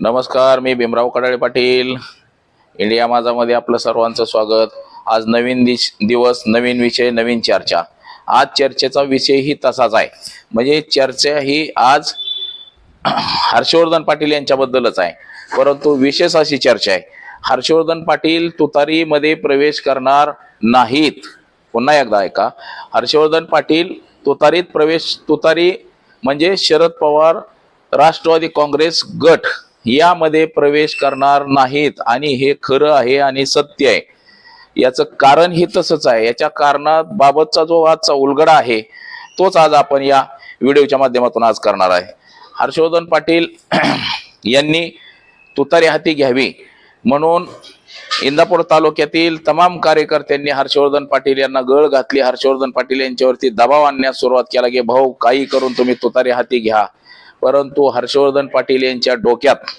नमस्कार मी भीमराव कडाळे पाटील. इंडिया माझामध्ये आपलं सर्वांचं स्वागत. आज नवीन दिश दिवस नवीन विषय नवीन चर्चा. आज चर्चेचा विषयही तसाच आहे. म्हणजे चर्चा ही आज हर्षवर्धन पाटील यांच्याबद्दलच आहे. परंतु विशेष अशी चर्चा आहे. हर्षवर्धन पाटील तुतारीमध्ये प्रवेश करणार नाहीत. पुन्हा एकदा ऐका. हर्षवर्धन पाटील तुतारीत प्रवेश तुतारी म्हणजे शरद पवार राष्ट्रवादी काँग्रेस गट. यामध्ये प्रवेश करणार नाहीत. आणि हे खरं आहे आणि सत्य आहे. याचं कारण हे तसंच आहे. याच्या कारणाबाबतचा जो आजचा उलगडा आहे तोच आज आपण या व्हिडिओच्या माध्यमातून आज करणार आहे. हर्षवर्धन पाटील यांनी तुतारी हाती घ्यावी म्हणून इंदापूर तालुक्यातील तमाम कार्यकर्त्यांनी हर्षवर्धन पाटील यांना गळ घातली. हर्षवर्धन पाटील यांच्यावरती दबाव आणण्यास सुरुवात केला की भाऊ काही करून तुम्ही तुतारी हाती घ्या. परंतु हर्षवर्धन पाटील यांच्या डोक्यात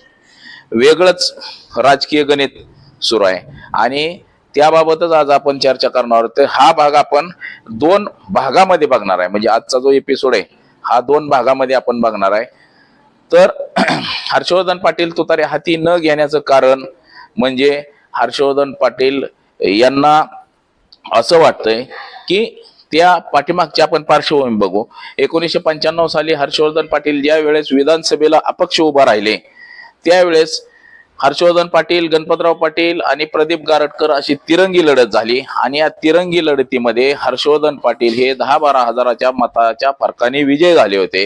वेगळंच राजकीय गणित सुरू आहे. आणि त्याबाबतच आज आपण चर्चा करणार आहोत. तर हा भाग आपण दोन भागामध्ये बघणार आहे. म्हणजे आजचा जो एपिसोड आहे हा दोन भागामध्ये आपण बघणार आहे. तर हर्षवर्धन पाटील तुतारे हाती न घेण्याचं कारण म्हणजे हर्षवर्धन पाटील यांना असं वाटतंय की त्या पाठीमागची आपण पार्श्वभूमी बघू. एकोणीसशे पंच्याण्णव साली हर्षवर्धन पाटील ज्या वेळेस विधानसभेला अपक्ष उभा राहिले त्यावेळेस हर्षवर्धन पाटील गणपतराव पाटील आणि प्रदीप गारटकर अशी तिरंगी लढत झाली आणि या तिरंगी लढतीमध्ये हर्षवर्धन पाटील हे दहा बारा हजाराच्या मताच्या फरकाने विजय झाले होते.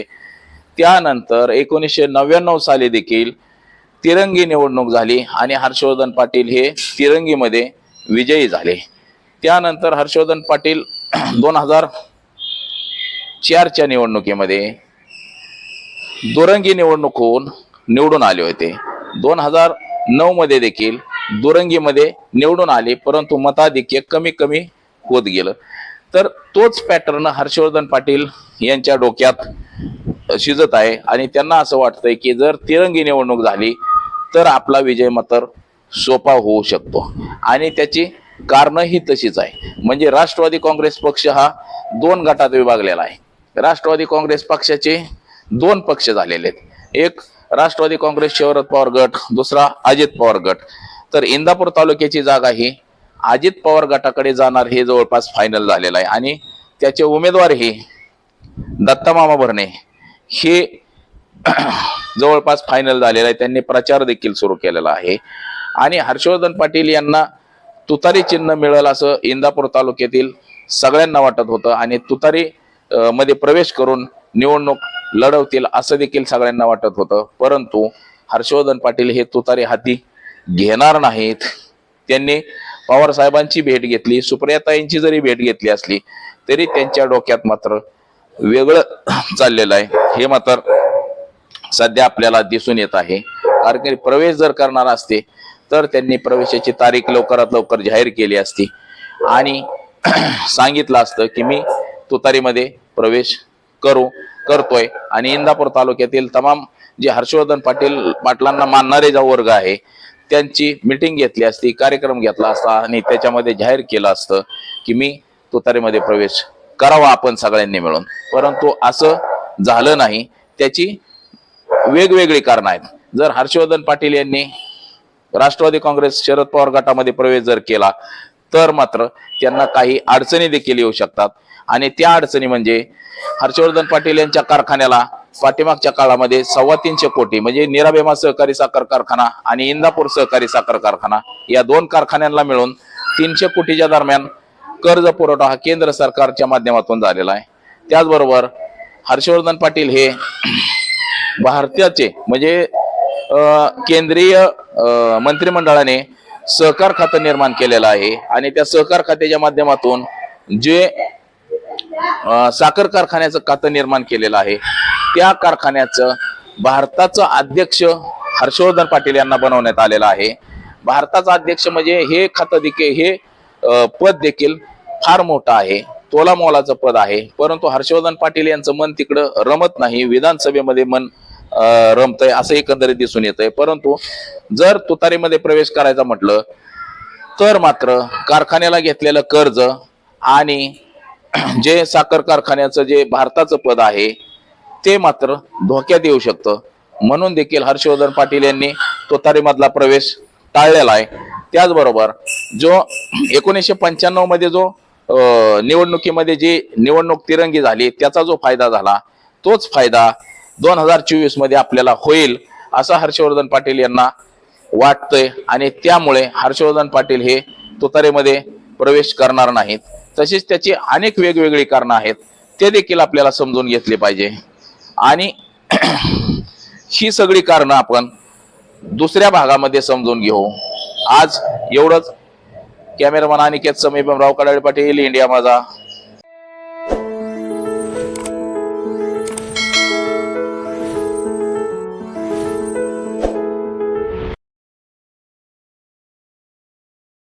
त्यानंतर एकोणीसशे नव्याण्णव साली देखील तिरंगी निवडणूक झाली आणि हर्षवर्धन पाटील हे तिरंगीमध्ये विजयी झाले. त्यानंतर हर्षवर्धन पाटील दोन हजार चारच्या निवडणुकीमध्ये दुरंगी निवडणूक होऊन निवडून आले होते. दोन हजार नऊमध्ये देखील दुरंगीमध्ये निवडून आले परंतु मताधिक्य कमी कमी होत गेलं. तर तोच पॅटर्न हर्षवर्धन पाटील यांच्या डोक्यात शिजत आहे आणि त्यांना असं वाटतंय की जर तिरंगी निवडणूक झाली तर आपला विजय मात्र सोपा होऊ शकतो. आणि त्याची कारणं ही तशीच आहे. म्हणजे राष्ट्रवादी काँग्रेस पक्ष हा दोन गटात विभागलेला आहे. राष्ट्रवादी काँग्रेस पक्षाचे दोन पक्ष झालेले आहेत. एक राष्ट्रवादी काँग्रेस शरद पवार गट दुसरा अजित पवार गट. तर इंदापूर तालुक्याची जागा ही अजित पवार गटाकडे जाणार हे जवळपास फायनल झालेलं आहे. आणि त्याचे उमेदवार हे दत्तामामा भरणे हे जवळपास फायनल झालेलं आहे. त्यांनी प्रचार देखील सुरू केलेला आहे. आणि हर्षवर्धन पाटील यांना तुतारी चिन्ह मिळेल असं इंदापूर तालुक्यातील सगळ्यांना वाटत होतं आणि तुतारी मध्ये प्रवेश करून निवडणूक लढवतील असं देखील सगळ्यांना वाटत होतं. परंतु हर्षवर्धन पाटील हे तुतारी हाती घेणार नाहीत. त्यांनी पवार साहेबांची भेट घेतली सुप्रियाताईंची जरी भेट घेतली असली तरी त्यांच्या डोक्यात मात्र वेगळं चाललेलं आहे. हे मात्र सध्या आपल्याला दिसून येत आहे. कारण की प्रवेश जर करणार असते तर त्यांनी प्रवेशाची तारीख लवकरात लवकर जाहीर केली असती. आणि सांगितलं असतं की मी तुतारीमध्ये प्रवेश करू करतोय. आणि इंदापूर तालुक्यातील तमाम जे हर्षवर्धन पाटील पाटलांना मानणारे जो वर्ग आहे त्यांची मिटिंग घेतली असती कार्यक्रम घेतला असता आणि त्याच्यामध्ये जाहीर केलं असतं की मी तुतारीमध्ये प्रवेश करावा आपण सगळ्यांनी मिळून. परंतु असं झालं नाही. त्याची वेगवेगळी कारण आहेत. जर हर्षवर्धन पाटील यांनी राष्ट्रवादी काँग्रेस शरद पवार गटामध्ये प्रवेश जर केला तर मात्र त्यांना काही अडचणी देखील येऊ शकतात. आणि त्या अडचणी म्हणजे हर्षवर्धन पाटील यांच्या कारखान्याला पाठीमागच्या काळामध्ये सव्वा तीनशे कोटी म्हणजे निराभेमा सहकारी साखर कारखाना आणि इंदापूर सहकारी साखर कारखाना या दोन कारखान्यांना मिळून तीनशे कोटीच्या दरम्यान कर्ज पुरवठा हा केंद्र सरकारच्या माध्यमातून झालेला आहे. त्याचबरोबर हर्षवर्धन पाटील हे भारताचे म्हणजे केंद्रीय मंत्रिमंडळाने सहकार खातं निर्माण केलेलं आहे. आणि त्या सहकार खात्याच्या माध्यमातून जे साखर कारखान्याचं खातं निर्माण केलेलं आहे त्या कारखान्याचं भारताचं अध्यक्ष हर्षवर्धन पाटील यांना बनवण्यात आलेलं आहे. भारताचा अध्यक्ष म्हणजे हे खातं देखील हे पद देखील फार मोठं आहे. तोला मोलाचं पद आहे. परंतु हर्षवर्धन पाटील यांचं मन तिकडं रमत नाही. विधानसभेमध्ये मन रमतय असं एकंदरीत दिसून येतंय. परंतु जर तुतारीमध्ये प्रवेश करायचा म्हटलं तर मात्र कारखान्याला घेतलेलं कर्ज आणि जे साखर कारखान्याचं जे भारताचं पद आहे ते मात्र धोक्यात येऊ शकतं. म्हणून देखील हर्षवर्धन पाटील यांनी तुतारीमधला प्रवेश टाळलेला आहे. त्याचबरोबर जो एकोणीसशे पंच्याण्णवमध्ये जो निवडणुकीमध्ये जी निवडणूक तिरंगी झाली त्याचा जो फायदा झाला तोच फायदा दोन हजार चोवीसमध्ये आपल्याला होईल असं हर्षवर्धन पाटील यांना वाटतंय. आणि त्यामुळे हर्षवर्धन पाटील हे तुतारेमध्ये प्रवेश करणार नाहीत. तसेच त्याची अनेक वेगवेगळी कारणं आहेत ते देखील आपल्याला समजून घेतले पाहिजे. आणि ही सगळी कारणं आपण दुसऱ्या भागामध्ये समजून घेऊ. आज एवढंच. कॅमेरामन अनिकेत समीपमराव कडाळे पाटील इंडिया माझा.